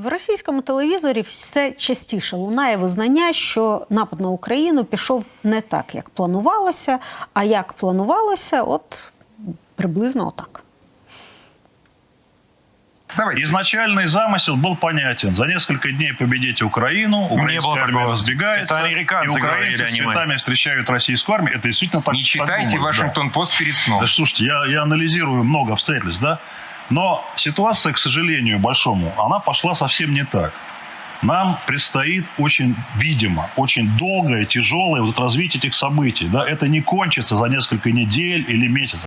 в російському телевізорі все частіше лунає визнання, що напад на Україну пішов не так, як планувалося, а як планувалося, от приблизно отак. Изначальный замысел был понятен. За несколько дней победить Украину, украинская было армия такого. разбегается, Это американцы и украинцы говорили, а с не мы. цветами встречают российскую армию. Это действительно так Не читайте так думают, да. Вашингтон Пост перед сном. Да слушайте, я, я анализирую много обстоятельств, да? Но ситуация, к сожалению, большому, она пошла совсем не так. Нам предстоит очень, видимо, очень долгое, тяжелое вот развитие этих событий. Да? Это не кончится за несколько недель или месяцев.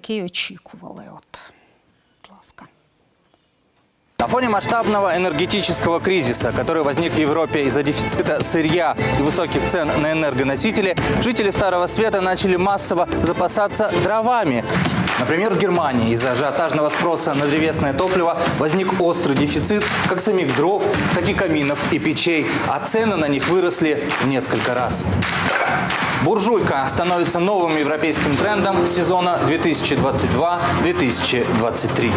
Який очікували. От, будь ласка. Фоне масштабного энергетического кризиса, который возник в Европе из-за дефицита сырья и высоких цен на энергоносители, жители Старого Света начали массово запасаться дровами. Например, в Германии из-за ажиотажного спроса на древесное топливо возник острый дефицит как самих дров, так и каминов и печей, а цены на них выросли в несколько раз. Буржуйка становится новым европейским трендом сезона 2022-2023.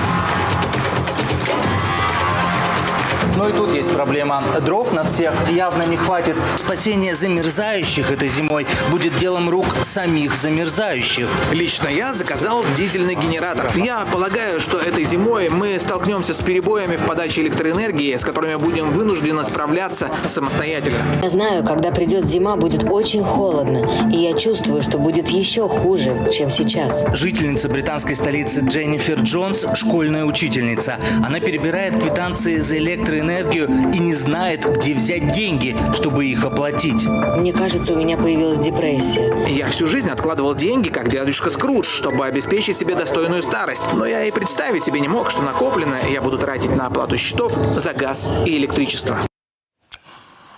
Но и тут есть проблема. Дров на всех явно не хватит. Спасение замерзающих этой зимой будет делом рук самих замерзающих. Лично я заказал дизельный генератор. Я полагаю, что этой зимой мы столкнемся с перебоями в подаче электроэнергии, с которыми будем вынуждены справляться самостоятельно. Я знаю, когда придет зима, будет очень холодно, и я чувствую, что будет еще хуже, чем сейчас. Жительница британской столицы Дженнифер Джонс – школьная учительница. Она перебирает квитанции за электроэнергию и не знает, где взять деньги, чтобы их оплатить. Мне кажется, у меня появилась депрессия. Я всю жизнь откладывал деньги, как дядюшка Скрудж, чтобы обеспечить себе достойную старость. Но я и представить себе не мог, что накопленное я буду тратить на оплату счетов за газ и электричество.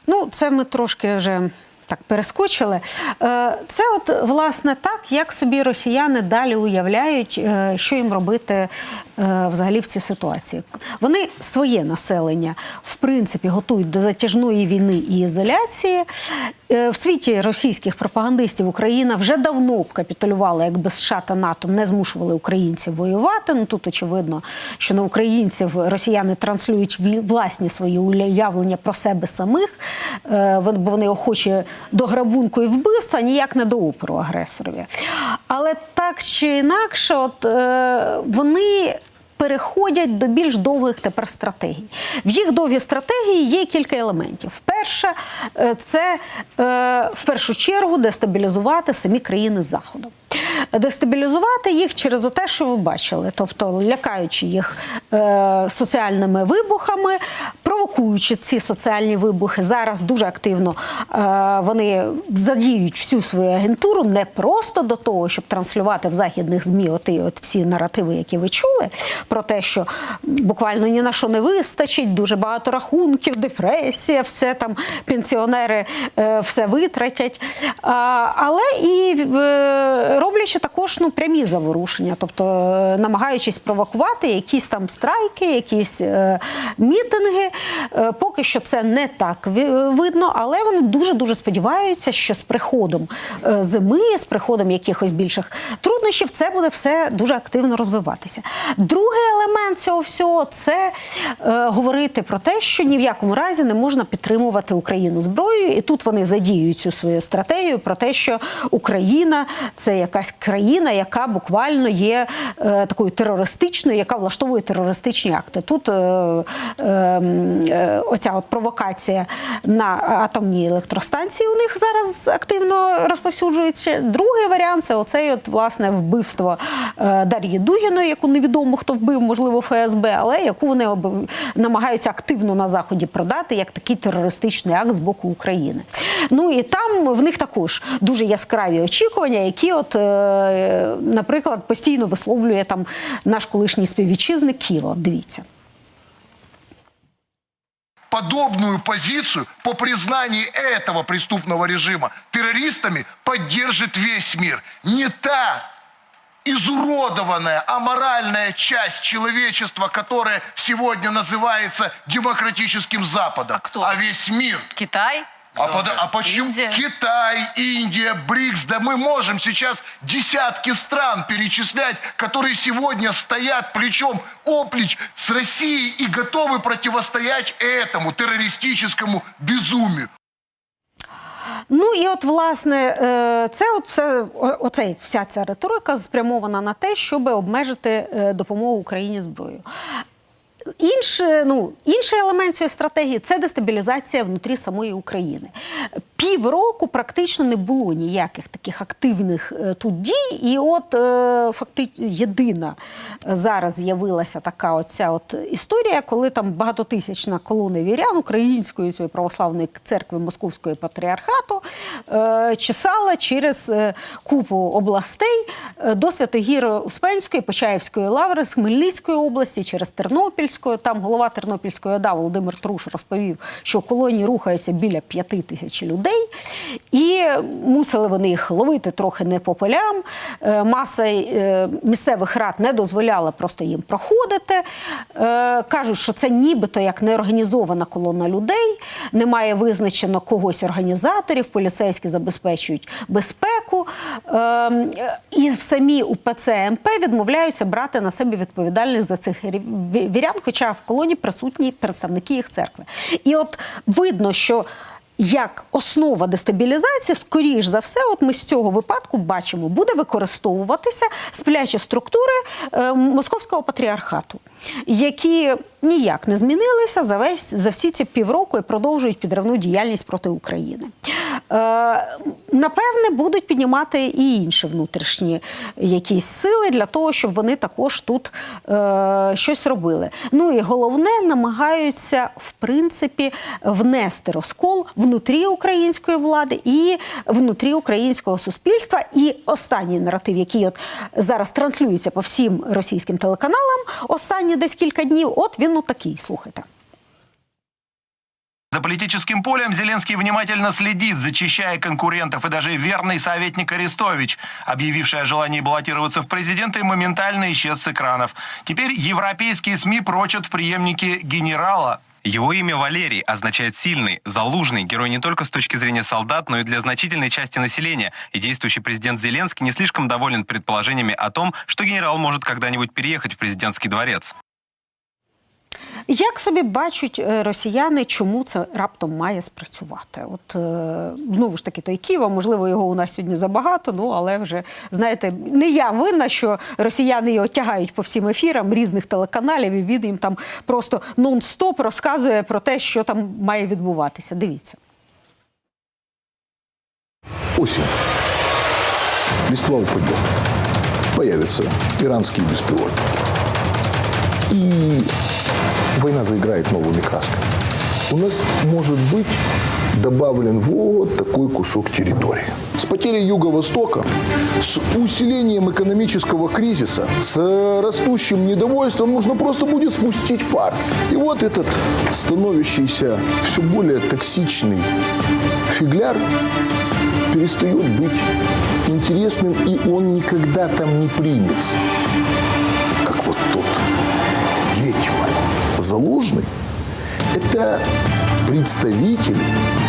Ну, це ми трошки вже так перескочили. Е, Це, от, власне, так, як собі росіяни далі уявляють, е, що їм робити е, взагалі в цій ситуації. Вони своє населення, в принципі, готують до затяжної війни і ізоляції. Е, В світі російських пропагандистів Україна вже давно капітулювала, якби США та НАТО не змушували українців воювати. Ну тут очевидно, що на українців росіяни транслюють власні свої уявлення про себе самих, е, бо вони охочі до грабунку і вбивства, ніяк не до опору агресорові. Але так чи інакше, от е, вони переходять до більш довгих тепер стратегій. В їх довгі стратегії є кілька елементів. Перше, е, це е, в першу чергу дестабілізувати самі країни Заходу. Дестабілізувати їх через те, що ви бачили, тобто лякаючи їх е, соціальними вибухами, провокуючи ці соціальні вибухи. Зараз дуже активно е, вони задіють всю свою агентуру не просто до того, щоб транслювати в західних змі оті от всі наративи, які ви чули, про те, що буквально ні на що не вистачить, дуже багато рахунків, депресія, все там пенсіонери е, все витратять. А, але і е, роблячи також ну, прямі заворушення, тобто е, намагаючись провокувати якісь там страйки, якісь е, мітинги. Е, поки що це не так видно, але вони дуже дуже сподіваються, що з приходом е, зими, з приходом якихось більших труднощів, це буде все дуже активно розвиватися. Другий елемент цього всього це е, говорити про те, що ні в якому разі не можна підтримувати Україну зброєю, і тут вони задіюють цю свою стратегію про те, що Україна це якась країна, яка буквально є е, такою терористичною, яка влаштовує терористичні акти. Тут е, е, е, оця от провокація на атомній електростанції у них зараз активно розповсюджується. Другий варіант це оцей от власне вбивство е, Дар'ї Дугіної, яку невідомо хто вбив, можливо, ФСБ, але яку вони намагаються активно на заході продати як такий терористичний акт з боку України. Ну і там в них також дуже яскраві очікування, які, от, наприклад, постійно висловлює там наш колишній співвітчизник Ківа. Дивіться. подобную позицию по признанию этого преступного режима террористами поддержит весь мир. Не та изуродованная, аморальная часть человечества, которая сегодня называется демократическим Западом, А кто? а весь мир. Китай? А, под- а почему Индия. Китай, Индия, БРИКС? Да мы можем сейчас десятки стран перечислять, которые сегодня стоят плечом оплеч с Россией и готовы противостоять этому террористическому безумию. Ну і от власне е, це от все, о- оцей вся ця риторика спрямована на те, щоб обмежити е, допомогу Україні зброєю. Інше, ну, інший елемент цієї стратегії це дестабілізація внутрі самої України. Півроку практично не було ніяких таких активних е, тут дій, і от е, фактично єдина зараз з'явилася така оця от історія, коли там багатотисячна колона вірян української цієї православної церкви Московського патріархату е, чесала через е, купу областей е, до Святогіро-Успенської, Почаївської лаври, з Хмельницької області, через Тернопільською. Там голова Тернопільської ОДА Володимир Труш розповів, що колонії рухається біля п'яти тисяч людей, і мусили вони їх ловити трохи не по полям. Е, Маса е, місцевих рад не дозволяла просто їм проходити. Е, Кажуть, що це нібито як неорганізована колона людей, немає визначено когось організаторів, поліцейські забезпечують безпеку. Ем, І самі УПЦ МП відмовляються брати на себе відповідальність за цих вірян, хоча в колоні присутні представники їх церкви. І от видно, що як основа дестабілізації, скоріш за все, от ми з цього випадку бачимо, буде використовуватися сплячі структури е, московського патріархату, які ніяк не змінилися за весь за всі ці півроку і продовжують підривну діяльність проти України. Е, напевне, будуть піднімати і інші внутрішні якісь сили для того, щоб вони також тут е, щось робили. Ну і головне, намагаються в принципі внести розкол внутрі української влади і внутрі українського суспільства. І останній наратив, який от зараз транслюється по всім російським телеканалам, останні десь кілька днів, от він ну такий. Слухайте. За политическим полем Зеленский внимательно следит, зачищая конкурентов и даже верный советник Арестович, объявивший о желании баллотироваться в президенты, моментально исчез с экранов. Теперь европейские СМИ прочат в преемнике генерала. Его имя Валерий означает «сильный», «залужный», герой не только с точки зрения солдат, но и для значительной части населения. И действующий президент Зеленский не слишком доволен предположениями о том, что генерал может когда-нибудь переехать в президентский дворец. Як собі бачать е, росіяни, чому це раптом має спрацювати? От е, знову ж таки, той Києва, можливо, його у нас сьогодні забагато. Ну але вже знаєте, не я винна, що росіяни його тягають по всім ефірам різних телеканалів, і він їм там просто нон-стоп розказує про те, що там має відбуватися. Дивіться. Осень. Листва упадет. Появятся иранские беспилотники. И война заиграет новыми красками. У нас может быть добавлен вот такой кусок территории. С потерей Юго-Востока, с усилением экономического кризиса, с растущим недовольством нужно просто будет спустить пар. И вот этот становящийся все более токсичный фигляр перестает быть интересным, и он никогда там не примется. Как вот тот. Залужный – это представитель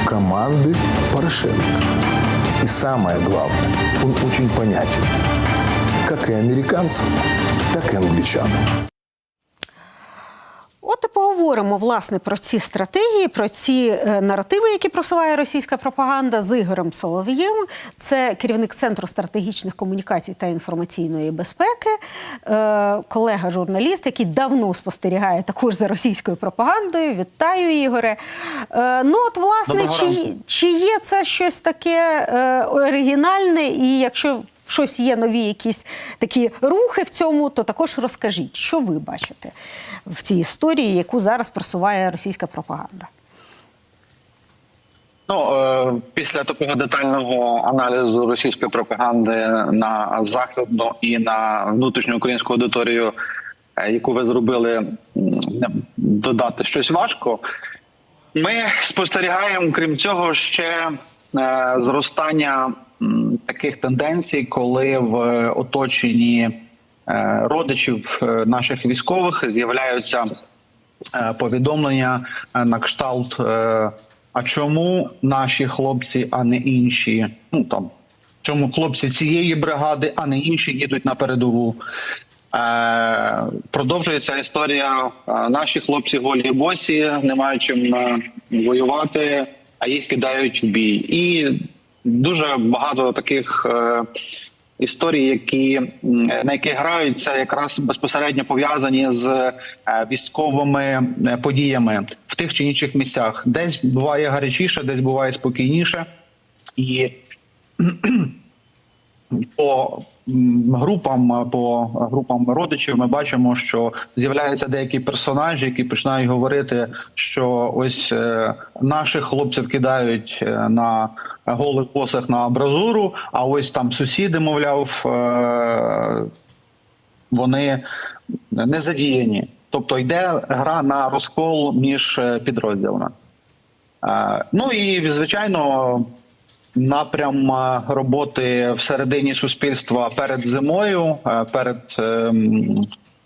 команды Порошенко. И самое главное, он очень понятен. Как и американцам, так и англичанам. От і поговоримо власне про ці стратегії, про ці е, наративи, які просуває російська пропаганда з Ігорем Солов'єм. Це керівник центру стратегічних комунікацій та інформаційної безпеки, е, колега журналіст, який давно спостерігає також за російською пропагандою. Вітаю, Ігоре. Е, ну, от, власне, чи, чи є це щось таке оригінальне, і якщо щось є нові якісь такі рухи в цьому, то також розкажіть, що ви бачите в цій історії, яку зараз просуває російська пропаганда. Ну, е, після такого детального аналізу російської пропаганди на західну і на внутрішню українську аудиторію, е, яку ви зробили, додати щось важко. Ми спостерігаємо, крім цього, ще е, зростання таких тенденцій, коли в оточенні е, родичів е, наших військових з'являються е, повідомлення е, на кшталт. е, а чому наші хлопці, а не інші? Ну там чому хлопці цієї бригади, а не інші їдуть на передову? Е, продовжується історія. Е, Наші хлопці голі босі, не мають чим е, воювати, а їх кидають в бій. І дуже багато таких е, історій, які на які граються, якраз безпосередньо пов'язані з е, військовими е, подіями в тих чи інших місцях. Десь буває гарячіше, десь буває спокійніше, і по групам, по групам родичів ми бачимо, що з'являються деякі персонажі, які починають говорити, що ось е, наших хлопців кидають е, на голих босах на абразуру, а ось там сусіди, мовляв, е, вони не задіяні. Тобто йде гра на розкол між підрозділами. Ну і звичайно, напрям е, роботи всередині суспільства перед зимою, е, перед ем,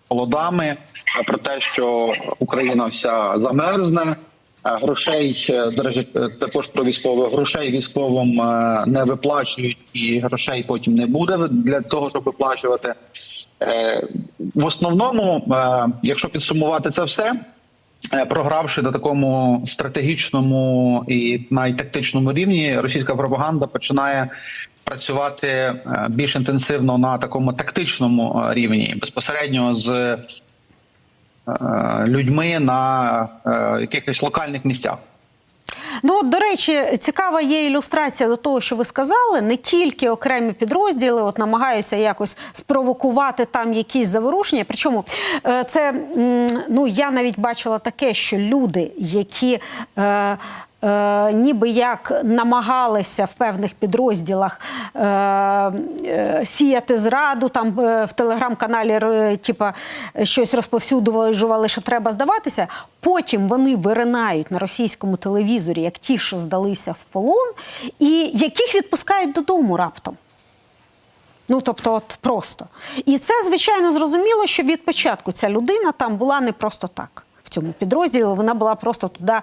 холодами, е, про те, що Україна вся замерзне. Грошей також про військових грошей військовим не виплачують, і грошей потім не буде для того, щоб виплачувати. В основному, якщо підсумувати це все, програвши на такому стратегічному і навіть тактичному рівні, російська пропаганда починає працювати е, більш інтенсивно на такому тактичному е, рівні, безпосередньо з е, людьми на е, якихось локальних місцях. Ну, от, до речі, цікава є ілюстрація до того, що ви сказали. Не тільки окремі підрозділи от намагаються якось спровокувати там якісь заворушення. Причому е, це ну я навіть бачила таке, що люди, які е, Е, ніби як намагалися в певних підрозділах е, е, сіяти зраду, там е, в телеграм-каналі е, типа, щось розповсюджували, що треба здаватися. Потім вони виринають на російському телевізорі, як ті, що здалися в полон, і яких відпускають додому раптом. Ну, тобто, от просто. І це, звичайно, зрозуміло, що від початку ця людина там була не просто так. В цьому підрозділі вона була просто туди, е,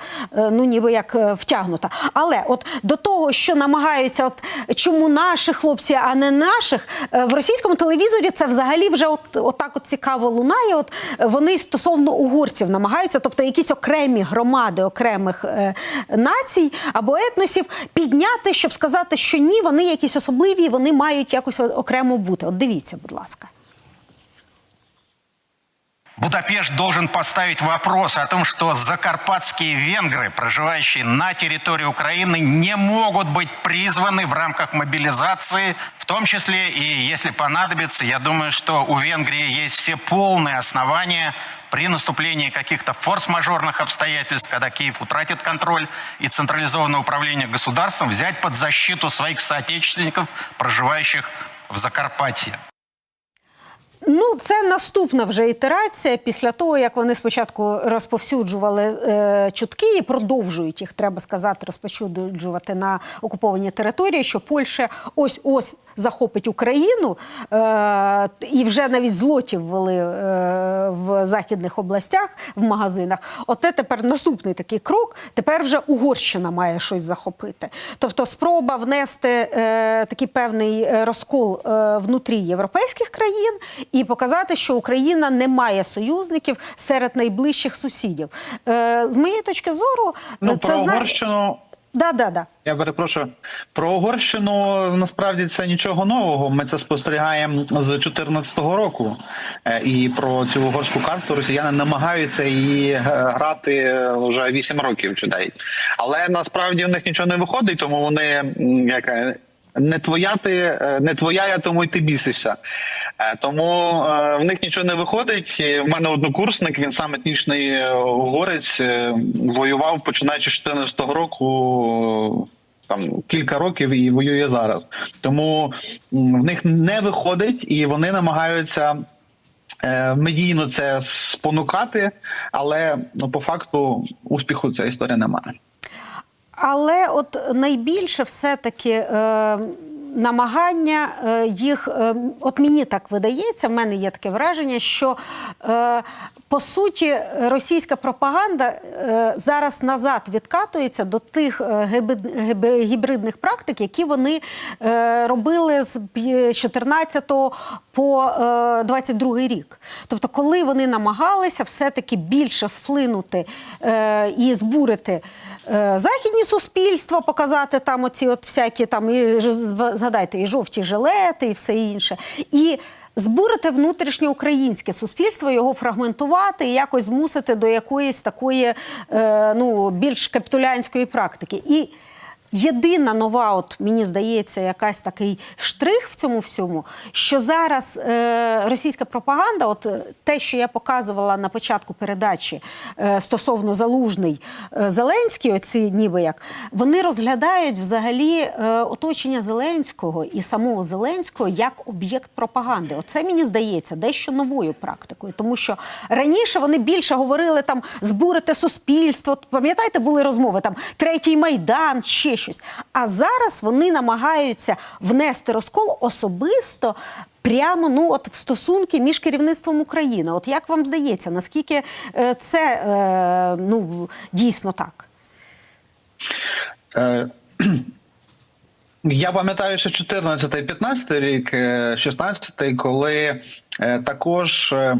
ну ніби як е, втягнута. Але от до того, що намагаються, от чому наші хлопці, а не наших, е, в російському телевізорі це взагалі вже от, отак от цікаво лунає. От вони стосовно угорців намагаються, тобто якісь окремі громади окремих е, націй або етносів підняти, щоб сказати, що ні, вони якісь особливі, вони мають якось окремо бути. От дивіться, будь ласка. Будапешт должен поставить вопрос о том, что закарпатские венгры, проживающие на территории Украины, не могут быть призваны в рамках мобилизации, в том числе и если понадобится, я думаю, что у Венгрии есть все полные основания при наступлении каких-то форс-мажорных обстоятельств, когда Киев утратит контроль и централизованное управление государством, взять под защиту своих соотечественников, проживающих в Закарпатье. Ну, це наступна вже ітерація. Після того, як вони спочатку розповсюджували е, чутки і продовжують їх, треба сказати, розповсюджувати на окуповані території, що Польща ось ось захопить Україну, е, і вже навіть злотів ввели е, в західних областях в магазинах. Оте тепер наступний такий крок. Тепер вже Угорщина має щось захопити. Тобто, спроба внести е, такий певний е, розкол е, внутрі європейських країн і показати, що Україна не має союзників серед найближчих сусідів. Е, з моєї точки зору, Ну це про зна- Угорщину Да, да, да. Я перепрошую про Угорщину. Насправді це нічого нового. Ми це спостерігаємо з 2014 року. Е, І про цю угорську карту росіяни намагаються її е, грати вже 8 років чи навіть. Але насправді у них нічого не виходить, тому вони як е, не твоя ти, е, не твоя, я тому й ти бісишся. Е, Тому е, в них нічого не виходить. В мене однокурсник, він сам етнічний угорець, е, воював починаючи з 2014 року. Там кілька років і воює зараз. Тому в них не виходить, і вони намагаються медійно це спонукати, але ну, по факту успіху ця історія немає. Але от найбільше все-таки е, намагання е, їх, е, от мені так видається, в мене є таке враження, що е, по суті російська пропаганда е, зараз назад відкатується до тих е, гібридних практик, які вони е, робили з пі- 14 по е, 22 рік. Тобто, коли вони намагалися все-таки більше вплинути е, і збурити е, західні суспільства, показати там оці от всякі там і згадайте, і жовті жилети, і все інше. І збурити внутрішньоукраїнське суспільство, його фрагментувати і якось змусити до якоїсь такої е, ну, більш капітулянської практики. І Єдина нова, от мені здається, якась такий штрих в цьому всьому, що зараз е, російська пропаганда, от те, що я показувала на початку передачі е, стосовно залужний е, Зеленський, оці ніби як вони розглядають взагалі е, оточення Зеленського і самого Зеленського як об'єкт пропаганди. Оце мені здається дещо новою практикою, тому що раніше вони більше говорили там збурити суспільство. Пам'ятаєте, були розмови там третій майдан, ще щось. А зараз вони намагаються внести розкол особисто. Прямо ну от в стосунки між керівництвом України. От як вам здається, наскільки е, це е, ну дійсно так? Е, Я пам'ятаю, що 14 і 15 рік, е, 16 коли е, також е,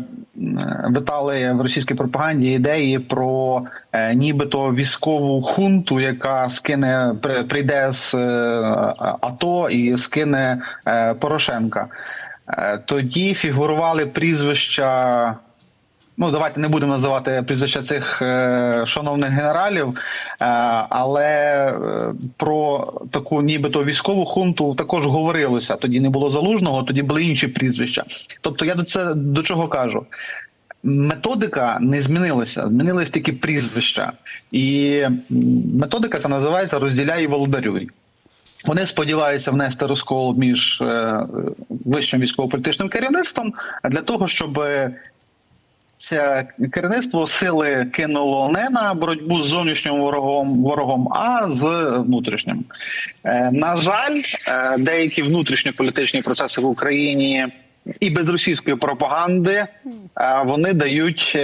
витали в російській пропаганді ідеї про е, нібито військову хунту, яка скине при- прийде з е, АТО і скине е, Порошенка. Е, Тоді фігурували прізвища Ну, давайте не будемо називати прізвища цих е, шановних генералів, е, але е, про таку нібито військову хунту також говорилося. Тоді не було залужного, тоді були інші прізвища. Тобто, я до це до чого кажу? Методика не змінилася, змінились тільки прізвища, і методика це називається розділяй і володарюй. Вони сподіваються внести розкол між е, вищим військово-політичним керівництвом для того, щоб це керівництво сили кинуло не на боротьбу з зовнішнім ворогом, ворогом а з внутрішнім. Е, на жаль, е, деякі внутрішньополітичні процеси в Україні і без російської пропаганди е, вони дають.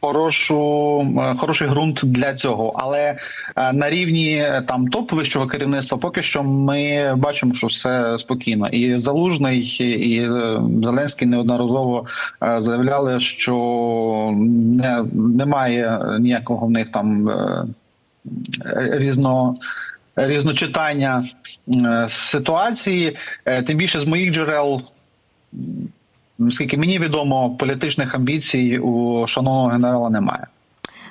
Хорошу е, хороший ґрунт для цього, але е, на рівні е, там топ вищого керівництва поки що ми бачимо, що все спокійно. І залужний і Зеленський неодноразово заявляли, що не немає ніякого в них там різно. Різночитання ситуації, тим більше з моїх джерел Наскільки мені відомо, політичних амбіцій у шановного генерала немає.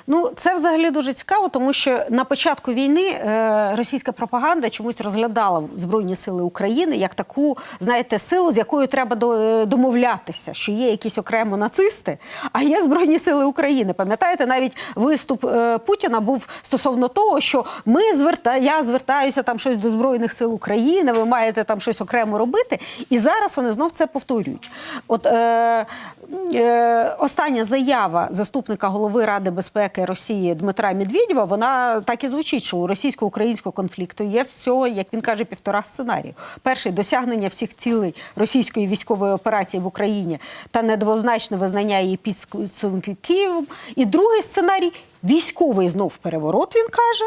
Ну, це взагалі дуже цікаво, тому що на початку війни е, російська пропаганда чомусь розглядала Збройні Сили України як таку, знаєте, силу, з якою треба до- домовлятися, що є якісь окремо нацисти, а є Збройні Сили України. Пам'ятаєте, навіть виступ е, Путіна був стосовно того, що ми зверта... я звертаюся там щось до Збройних сил України, ви маєте там щось окремо робити. І зараз вони знов це повторюють. От е, е, остання заява заступника голови Ради безпеки Росії Дмитра Медведєва, вона так і звучить, що у російсько-українського конфлікту є всього, як він каже, півтора сценарію. Перший досягнення всіх цілей російської військової операції в Україні та недвозначне визнання її підсумків Києвом. І другий сценарій військовий знов переворот, він каже.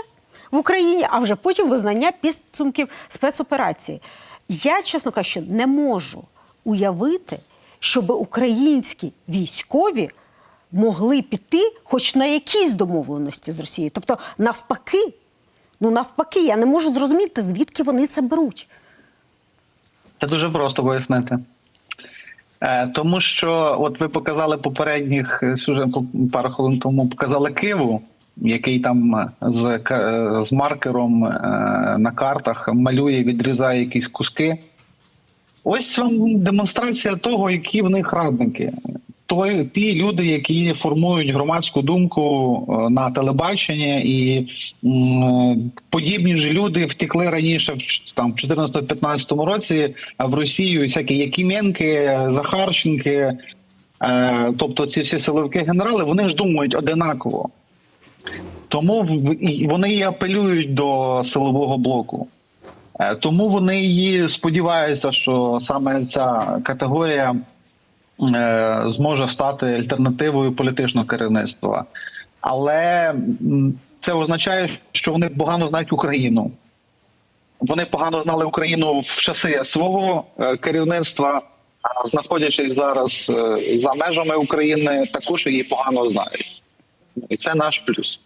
В Україні, а вже потім визнання підсумків спецоперації. Я, чесно кажучи, не можу уявити, щоб українські військові могли піти хоч на якісь домовленості з Росією. Тобто, навпаки, ну навпаки, я не можу зрозуміти, звідки вони це беруть. Це дуже просто пояснити. Е, Тому що, от ви показали попередніх е, пару хвилин тому, показали Києву, який там з, з маркером е, на картах малює, відрізає якісь куски. Ось вам демонстрація того, які в них радники. Той, ті люди, які формують громадську думку е, на телебаченні, і м, подібні ж люди втекли раніше в там в 14-15 році в Росію, всякі Якименки, Захарченки, е, тобто ці всі силовики генерали, вони ж думають одинаково. Тому вони і апелюють до силового блоку. Е, Тому вони її сподіваються, що саме ця категорія е, зможе стати альтернативою політичного керівництва. Але це означає, що вони погано знають Україну. Вони погано знали Україну в часи свого е, керівництва, а знаходячись зараз е, за межами України, також її погано знають. І це наш плюс.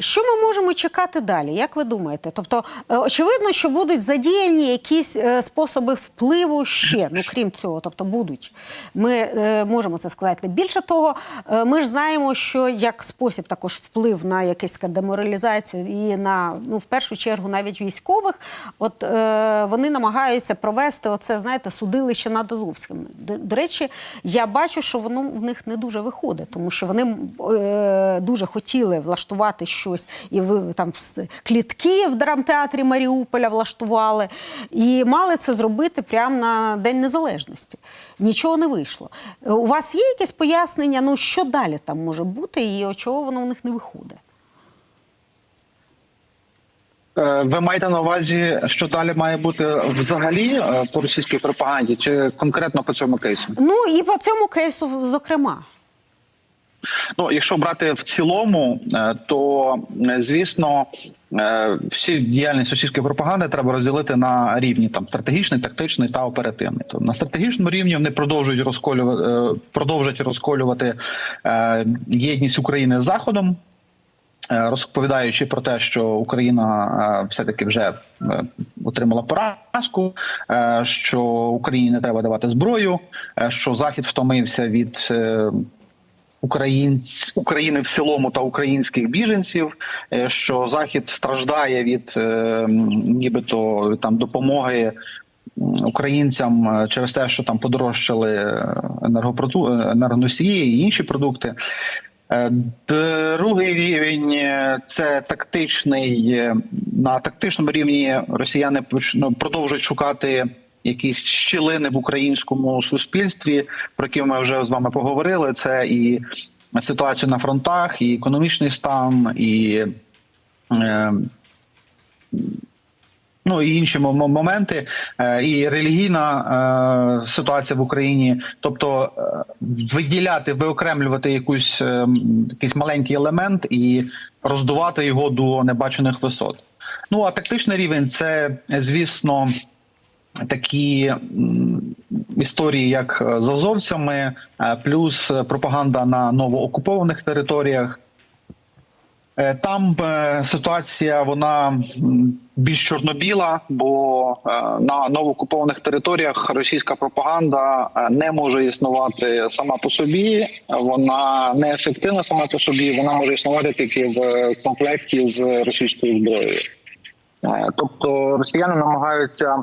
Що ми можемо чекати далі? Як ви думаєте? Тобто, е, очевидно, що будуть задіяні якісь е, способи впливу ще, ну крім цього, тобто будуть. Ми е, можемо це сказати. Більше того, ми ж знаємо, що як спосіб також вплив на таку деморалізацію і на ну в першу чергу навіть військових, от е, вони намагаються провести оце, знаєте, судилище над Азовським. До, до речі, я бачу, що воно в них не дуже виходить, тому що вони е, дуже хотіли влаштувати щось, і ви там клітки в драмтеатрі Маріуполя влаштували, і мали це зробити прямо на День Незалежності. Нічого не вийшло. У вас є якесь пояснення? Ну що далі там може бути, і чого воно в них не виходить? Е, Ви маєте на увазі, що далі має бути взагалі е, по російській пропаганді, чи конкретно по цьому кейсу? Ну і по цьому кейсу, зокрема. Ну, якщо брати в цілому, е, то е, звісно, е, всі діяльність російської пропаганди треба розділити на рівні там стратегічний, тактичний та оперативний. Тобто на стратегічному рівні вони продовжують розколювати, продовжують розколювати єдність України з Заходом. Розповідаючи про те, що Україна е, все-таки вже отримала поразку, що Україні не треба давати зброю, що Захід втомився від українць України в цілому та українських біженців, е, що Захід страждає від е, нібито там допомоги українцям е, через те, що там подорожчали енергоносії і інші продукти. Другий рівень це тактичний. На тактичному рівні росіяни ну, продовжують шукати якісь щілини в українському суспільстві, про які ми вже з вами поговорили. Це і ситуація на фронтах, і економічний стан, і е, Ну і інші мо- мо- моменти, е, і релігійна е, ситуація в Україні, тобто е, виділяти, виокремлювати якусь е, якийсь маленький елемент і роздувати його до небачених висот. Ну а тактичний рівень це, звісно, такі історії, як е, з азовцями, е, плюс е, пропаганда на новоокупованих територіях. Там ситуація вона більш чорно-біла, бо на новоокупованих територіях російська пропаганда не може існувати сама по собі. Вона не ефективна сама по собі. Вона може існувати тільки в комплекті з російською зброєю. Тобто росіяни намагаються,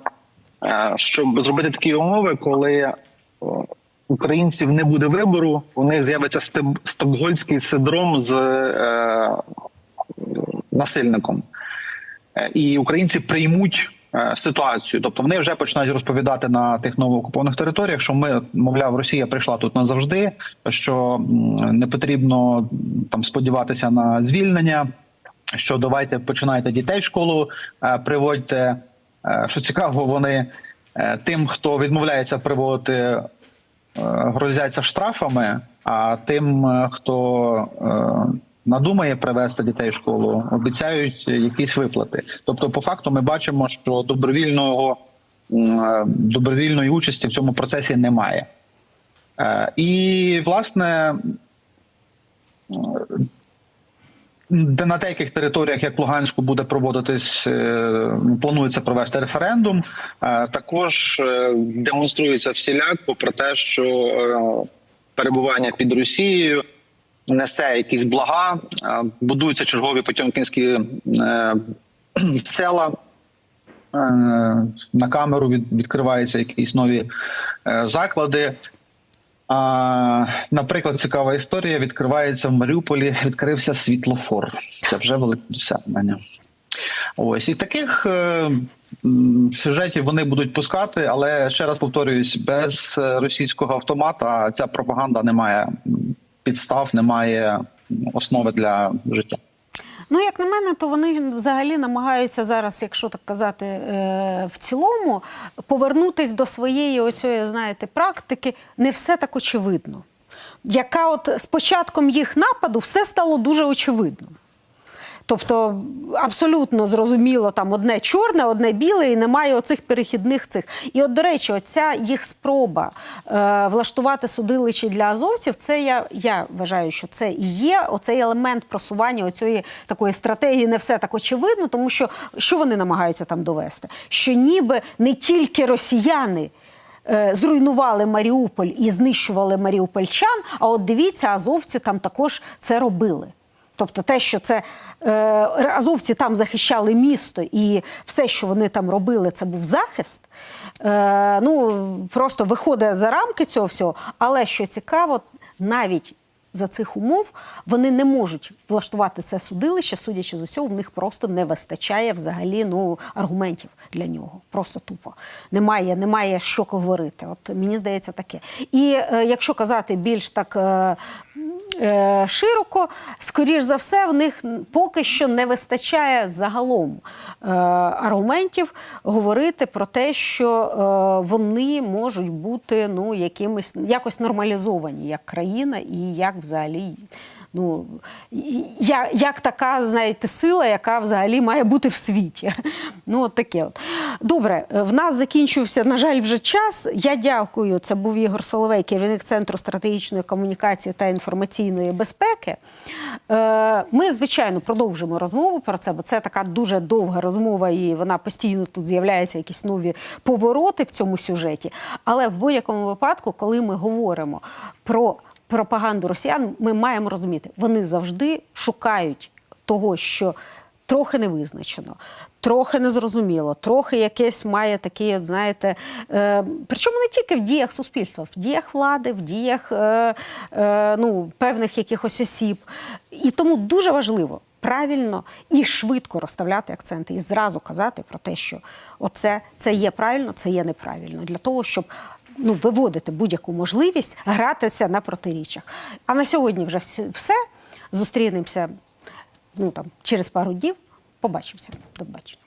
щоб зробити такі умови, коли е, українців не буде вибору, у них з'явиться стокгольмський синдром з е, насильником. Е, І українці приймуть е, ситуацію. Тобто вони вже починають розповідати на тих новоокупованих територіях, що ми, мовляв, Росія прийшла тут назавжди, що не потрібно там сподіватися на звільнення. Що давайте починайте дітей в школу, е, приводьте. Е, Що цікаво, вони е, тим, хто відмовляється приводити е, грозяться штрафами, а тим, хто надумає привезти дітей в школу, обіцяють якісь виплати. Тобто, по факту, ми бачимо, що добровільного добровільної участі в цьому процесі немає. І власне. Де на деяких територіях, як в Луганську, буде проводитись, е, планується провести референдум. Е, Також е, демонструється всіляко про те, що перебування під Росією несе якісь блага, будуються чергові потьомкінські села. На камеру відкриваються якісь нові заклади. А, наприклад, цікава історія відкривається в Маріуполі. Відкрився світлофор. Це вже велике досягнення. Ось і таких е, сюжетів вони будуть пускати, але ще раз повторююсь, без е, російського автомата ця пропаганда не має підстав, не має основи для життя. Ну, як на мене, то вони взагалі намагаються зараз, якщо так казати, е, в цілому, повернутись до своєї оцієї, знаєте, практики. Не все так очевидно. Яка от з початком їх нападу все стало дуже очевидно. Тобто абсолютно зрозуміло, там одне чорне, одне біле, і немає оцих перехідних цих. І от, до речі, оця їх спроба е, влаштувати судилище для азовців, це я, я вважаю, що це і є оцей елемент просування оцієї такої стратегії не все так очевидно, тому що що вони намагаються там довести? Що ніби не тільки росіяни. е, Зруйнували Маріуполь і знищували маріупольчан. А от дивіться, азовці там також це робили. Тобто те, що це е, азовці там захищали місто, і все, що вони там робили, це був захист. Е, ну просто виходить за рамки цього всього. Але що цікаво, навіть за цих умов вони не можуть влаштувати це судилище, судячи з усього, в них просто не вистачає взагалі ну, аргументів для нього. Просто тупо. Немає, немає що говорити. От мені здається таке. І е, якщо казати більш так. Е, широко, скоріш за все, в них поки що не вистачає загалом е, аргументів говорити про те, що е, вони можуть бути ну, якимось якось нормалізовані як країна і як взагалі. Ну, я, як така, знаєте, сила, яка взагалі має бути в світі. Ну, от таке от. Добре, в нас закінчився, на жаль, вже час. Я дякую. Це був Ігор Соловей, керівник Центру стратегічної комунікації та інформаційної безпеки. Е, Ми, звичайно, продовжимо розмову про це, бо це така дуже довга розмова, і вона постійно тут з'являються якісь нові повороти в цьому сюжеті. Але в будь-якому випадку, коли ми говоримо про пропаганду росіян, ми маємо розуміти, вони завжди шукають того, що трохи не визначено, трохи незрозуміло, трохи якесь має такий, от, знаєте, е, причому не тільки в діях суспільства, в діях влади, в діях е, е, ну, певних якихось осіб. І тому дуже важливо. Правильно і швидко розставляти акценти, і зразу казати про те, що оце це є правильно, це є неправильно, для того, щоб ну, виводити будь-яку можливість гратися на протиріччях. А на сьогодні вже все. Зустрінемося ну, там, через пару днів. Побачимося. До побачення.